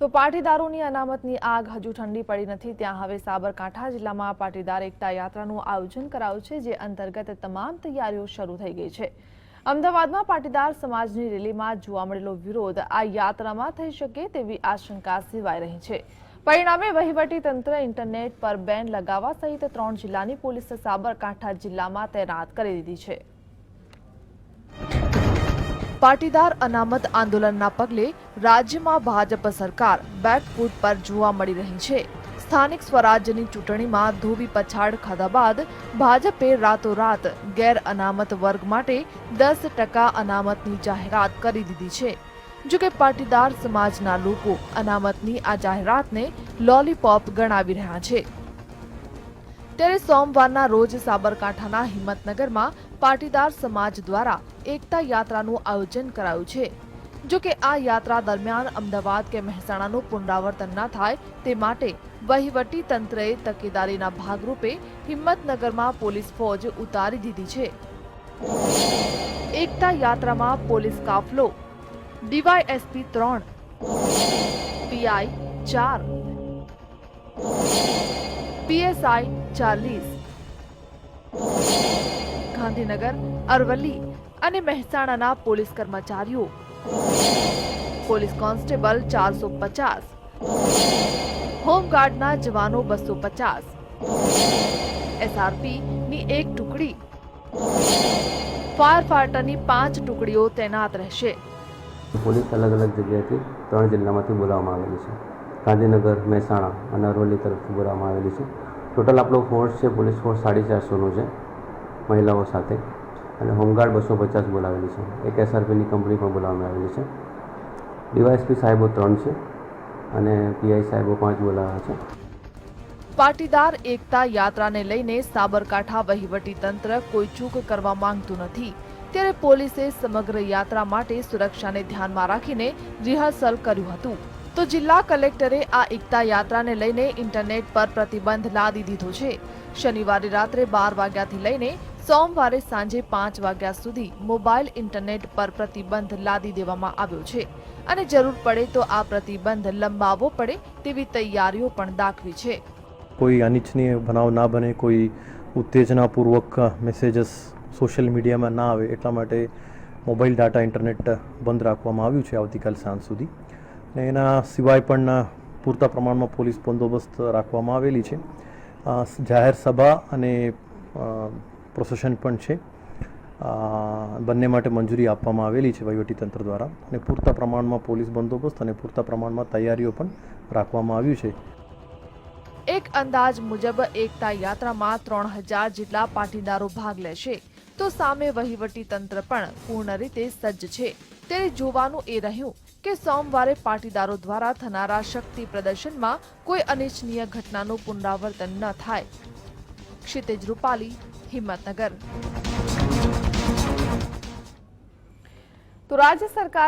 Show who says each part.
Speaker 1: તો પાટીદારોની અનામતની આગ હજુ ઠંડી પડી નથી. ત્યાં હવે સાબરકાંઠા જિલ્લામાં પાટીદાર એકતા યાત્રાનું આયોજન કરાયું છે, જે અંતર્ગત તમામ તૈયારીઓ શરૂ થઈ ગઈ છે. અમદાવાદમાં પાટીદાર સમાજની રેલીમાં જોવા મળેલો વિરોધ આ યાત્રામાં થઈ શકે તેવી આશંકા સેવાઈ રહી છે. પરિણામે વહીવટી તંત્ર ઇન્ટરનેટ પર બેન લગાવવા સહિત ત્રણ જિલ્લાની પોલીસ સાબરકાંઠા જિલ્લામાં તૈનાત કરી દીધી છે. પાટીદાર અનામત આંદોલનના પગલે રાજ્યમાં ભાજપ સરકાર બેકફૂટ પર જોવા મળી રહી છે. સ્થાનિક સ્વરાજ્યની ચૂંટણીમાં ધોબી પછાડ ખાધા બાદ ભાજપે રાતોરાત ગેર અનામત વર્ગ માટે દસ ટકા અનામતની જાહેરાત કરી દીધી છે. જો કે પાટીદાર સમાજના લોકો અનામતની આ જાહેરાતને લોલીપોપ ગણાવી રહ્યા છે. ત્યારે સોમવારના રોજ સાબરકાંઠાના હિંમતનગરમાં પાટીદાર સમાજ દ્વારા એકતા યાત્રાનું આયોજન કરાયું છે. જો કે આ યાત્રા દરમિયાન અમદાવાદ કે મહેસાણાનું પુનરાવર્તન ન થાય તે માટે વહીવટી તંત્રએ તકેદારીના ભાગરૂપે હિંમતનગરમાં પોલીસ ફોજ ઉતારી દીધી છે. એકતા યાત્રામાં પોલીસ કાફલો, ડીવાયએસપી ત્રણ, પીઆઈ ચાર, પીએસઆઈ ચાલીસ ગાંધીનગર, અરવલ્લી અને મહેસાણાના પોલીસ કર્મચારીઓ. પોલીસ કોન્સ્ટેબલ ચારસો પચાસ. હોમગાર્ડના જવાનો બસો પચાસ. એસઆરપીની એક ટુકડી. ફાયર ફાઈટરની પાંચ ટુકડીઓ તૈનાત રહેશે.
Speaker 2: પોલીસ અલગ અલગ જગ્યાએથી ત્રણ જિલ્લામાંથી બોલાવવામાં આવેલી છે. ગાંધીનગર, મહેસાણા અને અરવલ્લી તરફથી બોલાવવામાં આવેલી છે. ટોટલ આપણો ફોર્સ છે, પોલીસ ફોર્સ સાડી ચારસોનો છે. મહિલાઓ સાથે અને હોમગાર્ડ બસો પચાસ બોલાવેલી છે. એક એસઆરપીની કંપની પણ બોલાવવામાં આવેલી છે. ડીવાયએસપી સાહેબો ત્રણ છે અને પીઆઈ સાહેબો પાંચ બોલાવ્યા છે.
Speaker 1: પાટીદાર, એકતા યાત્રાને લઈને સાબરકાંઠા વહીવટી તંત્ર કોઈ ચૂક કરવા માંગતું નથી. ત્યારે પોલીસે સમગ્ર યાત્રા માટે સુરક્ષાને ધ્યાનમાં રાખીને રિહર્સલ કર્યું હતું. તો જિલ્લા કલેક્ટરે આ એકતા યાત્રાને લઈને ઇન્ટરનેટ પર પ્રતિબંધ લાદી દીધો છે. શનિવારે રાત્રે બાર વાગ્યાથી લઈને સોમવારે સાંજે પાંચ વાગ્યા સુધી મોબાઈલ ઇન્ટરનેટ પર પ્રતિબંધ લાદી દેવામાં આવ્યો છે. અને જરૂર પડે તો આ પ્રતિબંધ લંબાવવો પડે તેવી તૈયારીઓ પણ દાખવી છે.
Speaker 3: કોઈ અનિચ્છનીય બનાવ ના બને, કોઈ ઉત્તેજનાપૂર્વક મેસેજીસ સોશિયલ મીડિયામાં ના આવે એટલા માટે મોબાઈલ ડાટા ઇન્ટરનેટ બંધ રાખવામાં આવ્યું છે આવતીકાલ સાંજ સુધી. ને એના સિવાય પણ પૂરતા પ્રમાણમાં પોલીસ બંદોબસ્ત રાખવામાં આવેલી છે. જાહેર સભા અને પ્રોસેશન પણ છે. બંને માટે મંજૂરી આપવામાં આવેલી છે વહીવટીતંત્ર દ્વારા અને પૂરતા પ્રમાણમાં પોલીસ બંદોબસ્ત અને પૂરતા પ્રમાણમાં તૈયારીઓ પણ રાખવામાં આવ્યું છે.
Speaker 1: એક અંદાજ મુજબ એકતા યાત્રામાં ત્રણ હજાર જેટલા પાટીદારો ભાગ લેશે. તો સામે વહીવટી તંત્ર પણ પૂર્ણ રીતે સજ્જ છે. ત્યારે જોવાનું એ રહ્યું કે સોમવારે પાટીદારો દ્વારા થનારા શક્તિ પ્રદર્શનમાં કોઈ અનિચ્છનીય ઘટનાનું પુનરાવર્તન ન થાય. ક્ષિતેજ રૂપાલી હિંમતનગર. તો રાજ્ય સરકાર